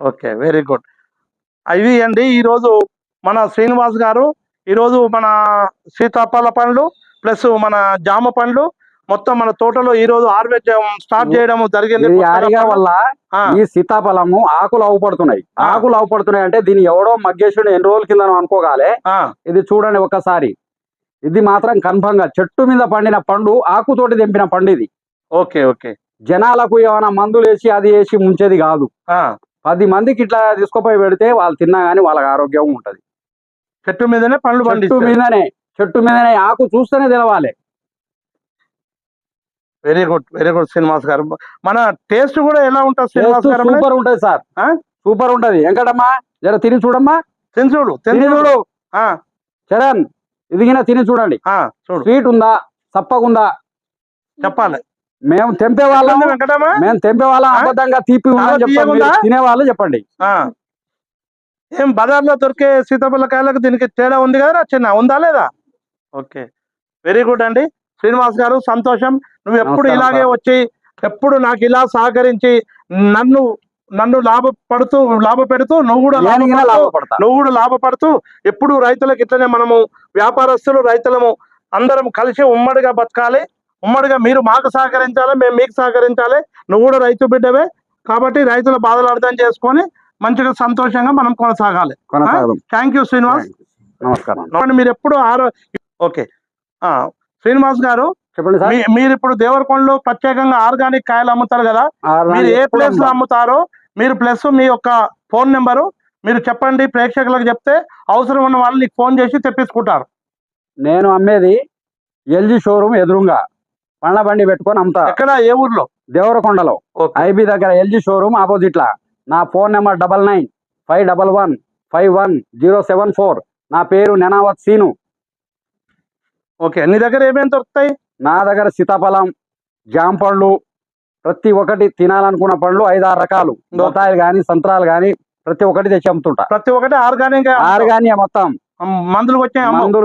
Okay very good. ఇవి అండి ఈరోజు మన శ్రీనివాస్ గారు ఈరోజు మన సీతాఫల పండ్లు ప్లస్ మన జామ పండ్లు మొత్తం మన తోటలో ఈ రోజు హార్వెస్ట్ స్టార్ట్ చేయడం జరిగింది. ఆరిగా వల్ల ఈ సీతాఫలము ఆకులు అవపడుతున్నాయి. ఆకులు అవపడుతున్నాయి అంటే దీన్ని ఎవడో మగ్గేసుడు ఎన్ని రోజుల కింద అనుకోగాలే. ఇది చూడండి ఒక్కసారి. ఇది మాత్రం కన్ఫర్మ్గా చెట్టు మీద పండిన పండు ఆకుతోటి తెంపిన పండు ఇది ఓకే ఓకే. జనాలకు ఏమైనా మందులు వేసి అది వేసి ముంచేది కాదు. ఆ, పది మందికి ఇట్లా తీసుకుపోయి పెడితే వాళ్ళు తిన్నా గానీ వాళ్ళకి ఆరోగ్యం ఉంటది. చెట్టు మీదనే పండ్లు చెట్టు మీదనే చెట్టు మీదనే ఆకు చూస్తేనే తెలవాలి. Very good very good Srinivas garu. మన టేస్ట్ కూడా ఎలా ఉంటుంది శ్రీనివాస్ గారు సూపర్ ఉంటది సార్. ఆ? సూపర్ ఉంటది. వెంకటమ్మా జర తిని చూడమ్మా. తిని చూడు తిని చూడు. చరణ్ ఇదిగిన తిని చూడండి. చూడు. స్వీట్ ఉందా? సప్పగుందా? చెప్పాలి. మేము తెంపే వాళ్ళం మేము తెంపే వాళ్ళం? అబద్ధంగా తీపి చాలా చెప్పండి. ఏం బజార్లో దొరికే సీతాఫలకాయలకు దీనికి తేడా ఉంది కదా చిన్న? ఉందా లేదా? ఓకే. వెరీ గుడ్ అండి. శ్రీనివాస్ గారు సంతోషం. నువ్వు ఎప్పుడు ఇలాగే. వచ్చి ఎప్పుడు నాకు ఇలా సహకరించి నన్ను నన్ను లాభపడుతూ లాభ పెడుతూ నువ్వు కూడా నువ్వు కూడా లాభపడుతూ ఎప్పుడు రైతులకు ఇట్లనే మనము వ్యాపారస్తులు రైతులము అందరం కలిసి ఉమ్మడిగా బతకాలి. ఉమ్మడిగా మీరు మాకు సహకరించాలి మేము మీకు సహకరించాలి. నువ్వు కూడా రైతు బిడ్డవే. కాబట్టి రైతుల బాధలు అర్థం చేసుకొని మంచిగా సంతోషంగా మనం కొనసాగాలి. థ్యాంక్ యూ శ్రీనివాస్ నమస్కారం. మీరు ఎప్పుడు ఆరో ఓకే. ఆ, శ్రీనివాస్ గారు చెప్పండి మీరు ఇప్పుడు దేవరకొండలో ప్రత్యేకంగా ఆర్గానిక్ కాయలు అమ్ముతారు కదా? మీరు ఏ ప్లేస్లో అమ్ముతారో? మీరు ప్లస్ మీ యొక్క ఫోన్ నెంబరు మీరు చెప్పండి ప్రేక్షకులకు చెప్తే అవసరం ఉన్న వాళ్ళు నీకు ఫోన్ చేసి తెప్పించుకుంటారు. నేను అమ్మేది ఎల్జీ షోరూమ్ ఎదురుగా. పండ్ల బండి పెట్టుకొని అమ్ముతా. ఎక్కడ? ఏ ఊర్లో? దేవరకొండలో. ఐబీ దగ్గర ఎల్జీ షోరూమ్ ఆపోజిట్ లా నా phone number double nine five double one five one zero seven four. నా పేరు నెనావత్ సీను. ఓకే. నీ దగ్గర ఏమేమి దొరుకుతాయి? నా దగ్గర సీతాఫలం జామ పండ్లు ప్రతి ఒక్కటి తినాలనుకున్న పండ్లు ఐదారు రకాలు. బొతాయిలు కానీ సంత్రాలు కానీ ప్రతి ఒక్కటి తెచ్చి అమ్ముతుంటా. ప్రతి ఒక్కటి ఆర్గానిక్ ఆరుగాని మొత్తం. మందులు వచ్చాయి. మందులు